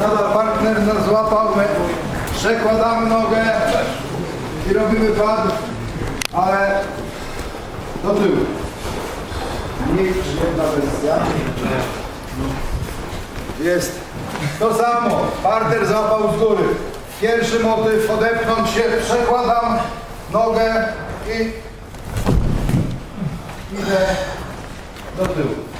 Nadal partner nas złapał, my przekładamy nogę i robimy pad, ale do tyłu. Mniej przyjemna wersja. Jest to samo. Parter złapał z góry. Pierwszy motyw, odepchnąć się, przekładam nogę i idę do tyłu.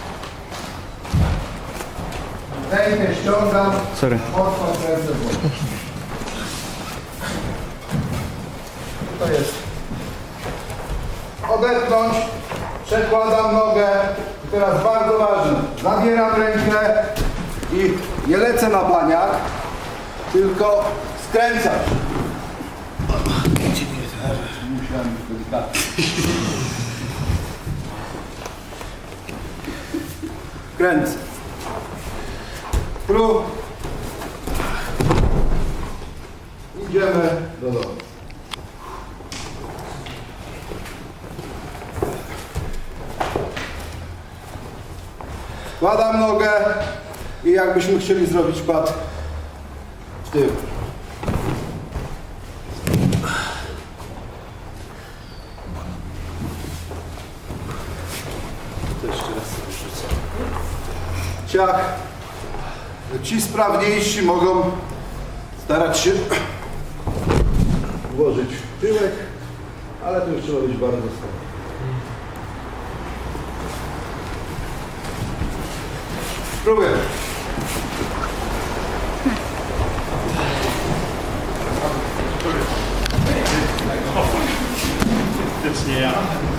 Rękę ściągam, Sorry. mocno kręcę. To jest odepchnąć, przekładam nogę i teraz bardzo ważne, zabieram rękę i nie lecę na baniak, tylko skręcam. Musiałem być delikatny. Kręcę. Prób. Idziemy do domu. Wkładam nogę i jakbyśmy chcieli zrobić pad w tył. To jeszcze raz sobie rzucę. Ciach. Ci sprawniejsi mogą starać się włożyć tyłek, ale tu już trzeba być bardzo starannie. Spróbujemy. It's yeah.